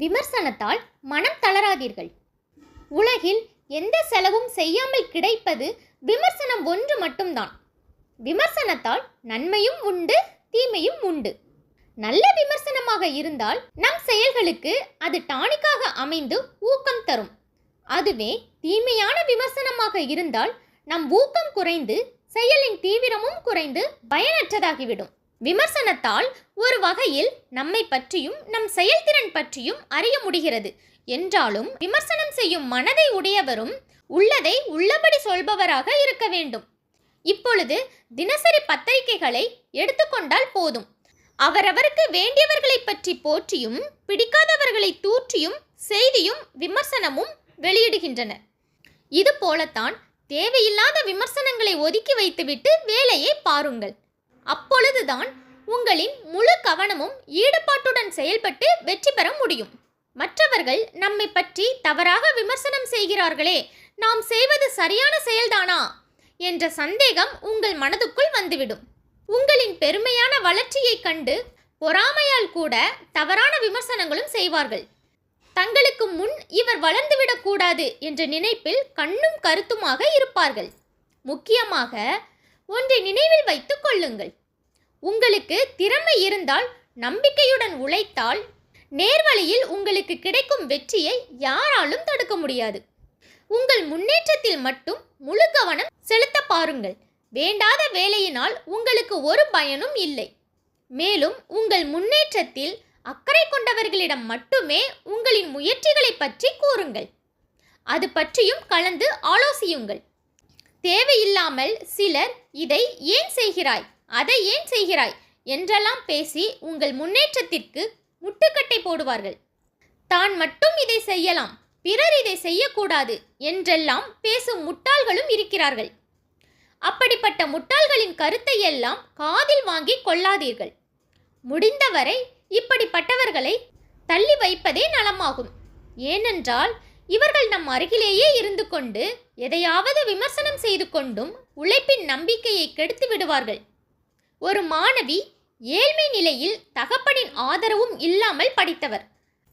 விமர்சனத்தால் மனம் தளராதீர்கள். உலகில் எந்த செலவும் செய்யாமல் கிடைப்பது விமர்சனம் ஒன்று மட்டும்தான். விமர்சனத்தால் நன்மையும் உண்டு தீமையும் உண்டு. நல்ல விமர்சனமாக இருந்தால் நம் செயல்களுக்கு அது டானிக்காக அமைந்து ஊக்கம் தரும். அதுவே தீமையான விமர்சனமாக இருந்தால் நம் ஊக்கம் குறைந்து செயலின் தீவிரமும் குறைந்து பயனற்றதாகிவிடும். விமர்சனத்தால் ஒரு வகையில் நம்மை பற்றியும் நம் செயல்திறன் பற்றியும் அறிய முடிகிறது. என்றாலும் விமர்சனம் செய்யும் மனதை உடையவரும் உள்ளதை உள்ளபடி சொல்பவராக இருக்க வேண்டும். இப்பொழுது தினசரி பத்திரிகைகளை எடுத்துக்கொண்டால் போதும். அவரவருக்கு வேண்டியவர்களை பற்றி போற்றியும் பிடிக்காதவர்களை தூற்றியும் செய்தியும் விமர்சனமும் வெளியிடுகின்றனர் இது போலத்தான் தேவையில்லாத விமர்சனங்களை ஒதுக்கி வைத்துவிட்டு வேலையை பாருங்கள். அப்பொழுதுதான் உங்களின் முழு கவனமும் ஈடுபாட்டுடன் செயல்பட்டு வெற்றி பெற முடியும். மற்றவர்கள் நம்மை பற்றி தவறாக விமர்சனம் செய்கிறார்களே நாம் செய்வது சரியான செயல்தானா? என்ற சந்தேகம் உங்கள் மனதுக்குள் வந்துவிடும். உங்களின் பெருமையான வளர்ச்சியைக் கண்டு பொறாமையால் கூட தவறான விமர்சனங்களும் செய்வார்கள். தங்களுக்கு முன் இவர் வளர்ந்துவிடக்கூடாது என்ற நினைப்பில் கண்ணும் கருத்துமாக இருப்பார்கள். முக்கியமாக ஒன்றை நினைவில் வைத்துக் கொள்ளுங்கள். உங்களுக்கு திறமை இருந்தால் நம்பிக்கையுடன் உழைத்தால் நேர்வழியில் உங்களுக்கு கிடைக்கும் வெற்றியை யாராலும் தடுக்க முடியாது. உங்கள் முன்னேற்றத்தில் மட்டும் முழு கவனம் செலுத்த பாருங்கள். வேண்டாத வேலையினால் உங்களுக்கு ஒரு பயனும் இல்லை. மேலும் உங்கள் முன்னேற்றத்தில் அக்கறை கொண்டவர்களிடம் மட்டுமே உங்களின் முயற்சிகளை பற்றி கூறுங்கள். அது பற்றியும் கலந்து ஆலோசியுங்கள். தேவையில்லாமல் சிலர் இதை ஏன் செய்கிறாய்? அதை ஏன் செய்கிறாய்? என்றெல்லாம் பேசி உங்கள் முன்னேற்றத்திற்கு முட்டுக்கட்டை போடுவார்கள். தான் மட்டும் இதை செய்யலாம் பிறர் இதை செய்யக்கூடாது என்றெல்லாம் பேசும் முட்டாள்களும் இருக்கிறார்கள். அப்படிப்பட்ட முட்டாள்களின் கருத்தை எல்லாம் காதில் வாங்கி கொள்ளாதீர்கள். முடிந்தவரை இப்படிப்பட்டவர்களை தள்ளி வைப்பதே நலமாகும். ஏனென்றால் இவர்கள் நம் அருகிலேயே இருந்து கொண்டு எதையாவது விமர்சனம் செய்து கொண்டும் உழைப்பின் நம்பிக்கையை கெடுத்து விடுவார்கள். ஒரு மாணவி ஏழ்மை நிலையில் தகப்பனின் ஆதரவும் இல்லாமல் படித்தவர்.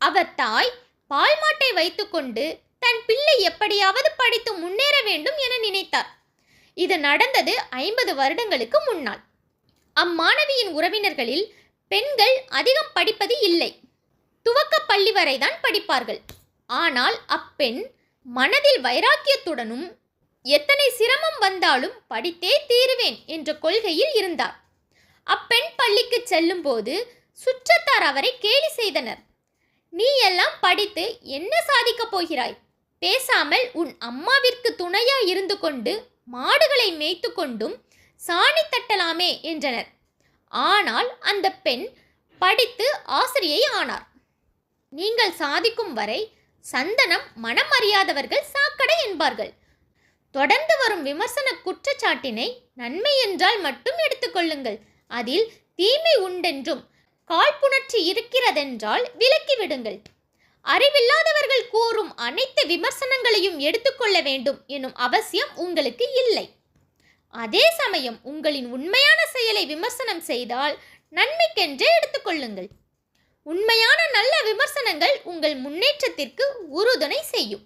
அவர் தாய் பால் மாட்டை வைத்துக்கொண்டு தன் பிள்ளை எப்படியாவது படித்து முன்னேற வேண்டும் என நினைத்தார். இது நடந்தது ஐம்பது வருடங்களுக்கு முன்னால். அம்மாணவியின் உறவினர்களில் பெண்கள் அதிகம் படிப்பது இல்லை. துவக்க பள்ளி வரைதான் படிப்பார்கள். ஆனால் அப்பெண் மனதில் வைராக்கியத்துடனும் எத்தனை சிரமம் வந்தாலும் படித்தே தீருவேன் என்ற கொள்கையில் இருந்தார். அப்பெண் பள்ளிக்கு செல்லும்போது சுற்றத்தார் அவரை கேலி செய்தனர். நீ எல்லாம் படித்து என்ன சாதிக்கப் போகிறாய்? பேசாமல் உன் அம்மாவிற்கு துணையா இருந்து கொண்டு மாடுகளை மேய்த்து கொண்டும் சாணி தட்டலாமே என்றனர். ஆனால் அந்த பெண் படித்து ஆசிரியை ஆனார். நீங்கள் சாதிக்கும் வரை சந்தனம் மனம் அறியாதவர்கள் சாக்கடை என்பார்கள். தொடர்ந்து வரும் விமர்சன குற்றச்சாட்டினை நன்மை என்றால் மட்டும் எடுத்துக்கொள்ளுங்கள் அதில் தீமை உண்டென்றும் காழ்ப்புணர்ச்சி இருக்கிறதென்றால் விலக்கிவிடுங்கள் அறிவில்லாதவர்கள் கூறும் அனைத்து விமர்சனங்களையும் எடுத்துக்கொள்ள வேண்டும் எனும் அவசியம் உங்களுக்கு இல்லை. அதே சமயம் உங்களின் உண்மையான செயலை விமர்சனம் செய்தால் நன்மைக்கென்றே எடுத்துக்கொள்ளுங்கள் உண்மையான நல்ல விமர்சனங்கள் உங்கள் முன்னேற்றத்திற்கு உறுதுணை செய்யும்.